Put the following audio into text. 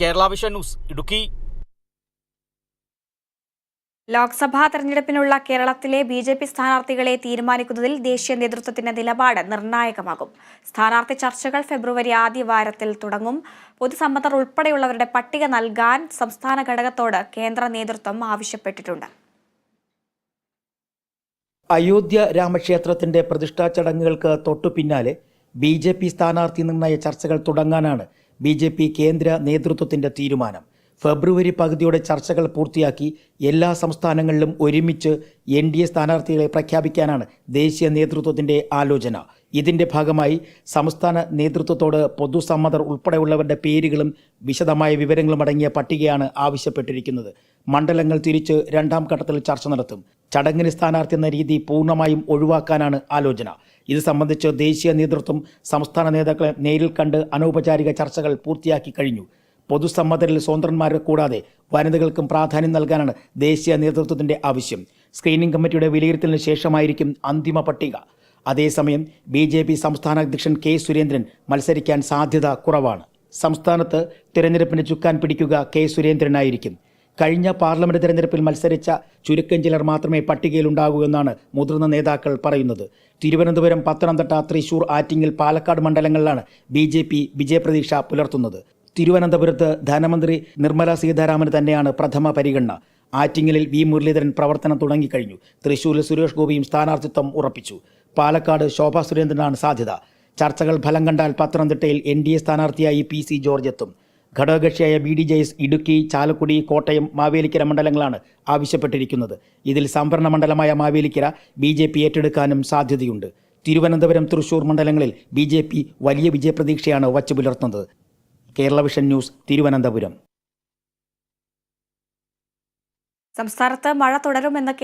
Kerala vision news Idukki. Lok Sabha തെരഞ്ഞെടുപ്പിനുള്ള കേരളത്തിലെ B J P സ്ഥാനാർത്ഥികളെ തീരുമാനിക്കുന്നതിൽ ദേശീയ നേതൃത്വത്തിന്റെ നിലപാട് നിർണായകമാകും. സ്ഥാനാർത്ഥി ചർച്ചകൾ ഫെബ്രുവരി ആദ്യ വാരത്തിൽ തുടങ്ങും. പൊതുസമ്മതർ ഉൾപ്പെടെയുള്ളവരുടെ പട്ടിക നൽകാൻ സംസ്ഥാന ഘടകത്തോട് കേന്ദ്ര നേതൃത്വം ആവശ്യപ്പെട്ടിട്ടുണ്ട്. അയോധ്യ രാമക്ഷേത്രത്തിന്റെ പ്രതിഷ്ഠാ ചടങ്ങുകൾക്ക് തൊട്ടു പിന്നാലെ ബി ജെ പി സ്ഥാനാർത്ഥി നിർണയ ചർച്ചകൾ തുടങ്ങാനാണ് ബി കേന്ദ്ര നേതൃത്വത്തിന്റെ തീരുമാനം. ഫെബ്രുവരി പകുതിയോടെ ചർച്ചകൾ പൂർത്തിയാക്കി എല്ലാ സംസ്ഥാനങ്ങളിലും ഒരുമിച്ച് എൻ ഡി എ സ്ഥാനാർത്ഥികളെ പ്രഖ്യാപിക്കാനാണ് ദേശീയ നേതൃത്വത്തിന്റെ ആലോചന. ഇതിന്റെ ഭാഗമായി സംസ്ഥാന നേതൃത്വത്തോട് പൊതുസമ്മതർ ഉൾപ്പെടെയുള്ളവരുടെ പേരുകളും വിശദമായ വിവരങ്ങളും അടങ്ങിയ പട്ടികയാണ് ആവശ്യപ്പെട്ടിരിക്കുന്നത്. മണ്ഡലങ്ങൾ തിരിച്ച് രണ്ടാം ഘട്ടത്തിൽ ചർച്ച നടത്തും. ചടങ്ങിന് സ്ഥാനാർത്ഥി എന്ന രീതി പൂർണമായും ഒഴിവാക്കാനാണ് ആലോചന. ഇത് സംബന്ധിച്ച് ദേശീയ നേതൃത്വം സംസ്ഥാന നേതാക്കളെ നേരിൽ കണ്ട് അനൗപചാരിക ചർച്ചകൾ പൂർത്തിയാക്കി കഴിഞ്ഞു. പൊതുസമ്മതരിൽ സ്വതന്ത്രന്മാരെ കൂടാതെ വനിതകൾക്കും പ്രാധാന്യം നൽകാനാണ് ദേശീയ നേതൃത്വത്തിന്റെ ആവശ്യം. സ്ക്രീനിംഗ് കമ്മിറ്റിയുടെ വിലയിരുത്തലിന് ശേഷമായിരിക്കും അന്തിമ പട്ടിക. അതേസമയം ബി ജെ പി സംസ്ഥാന അധ്യക്ഷൻ കെ സുരേന്ദ്രൻ മത്സരിക്കാൻ സാധ്യത കുറവാണ്. സംസ്ഥാനത്ത് തിരഞ്ഞെടുപ്പിന് ചുക്കാൻ പിടിക്കുക കെ സുരേന്ദ്രനായിരിക്കും. കഴിഞ്ഞ പാർലമെന്റ് തെരഞ്ഞെടുപ്പിൽ മത്സരിച്ച ചുരുക്കം ചിലർ മാത്രമേ പട്ടികയിലുണ്ടാകൂ എന്നാണ് മുതിർന്ന നേതാക്കൾ പറയുന്നത്. തിരുവനന്തപുരം പത്തനംതിട്ട തൃശൂർ ആറ്റിങ്ങൽ പാലക്കാട് മണ്ഡലങ്ങളിലാണ് ബി ജെ പി വിജയപ്രതീക്ഷ പുലർത്തുന്നത്. തിരുവനന്തപുരത്ത് ധനമന്ത്രി നിർമ്മല സീതാരാമന് തന്നെയാണ് പ്രഥമ പരിഗണന. ആറ്റിങ്ങലിൽ വി. മുരളീധരൻ പ്രവർത്തനം തുടങ്ങിക്കഴിഞ്ഞു. തൃശൂരിൽ സുരേഷ് ഗോപിയും സ്ഥാനാർത്ഥിത്വം ഉറപ്പിച്ചു. പാലക്കാട് ശോഭാ സുരേന്ദ്രനാണ് സാധ്യത. ചർച്ചകൾ ഫലം കണ്ടാൽ പത്തനംതിട്ടയിൽ എൻ ഡി എ സ്ഥാനാർത്ഥിയായി പി സി ജോർജ് എത്തും. ഘടകകക്ഷിയായ B D J S Idukki Chalakudy Kottayam Mavelikkara മണ്ഡലങ്ങളാണ് ആവശ്യപ്പെട്ടിരിക്കുന്നത്. ഇതിൽ സംവരണ മണ്ഡലമായ മാവേലിക്കര ബി ജെ പി ഏറ്റെടുക്കാനും സാധ്യതയുണ്ട്. തിരുവനന്തപുരം തൃശൂർ മണ്ഡലങ്ങളിൽ ബി ജെ പി വലിയ വിജയപ്രതീക്ഷയാണ് വച്ചു പുലർത്തുന്നത് കേരള വിഷൻ ന്യൂസ് തിരുവനന്തപുരം. സംസ്ഥാനത്ത് മഴ തുടരുമെന്ന്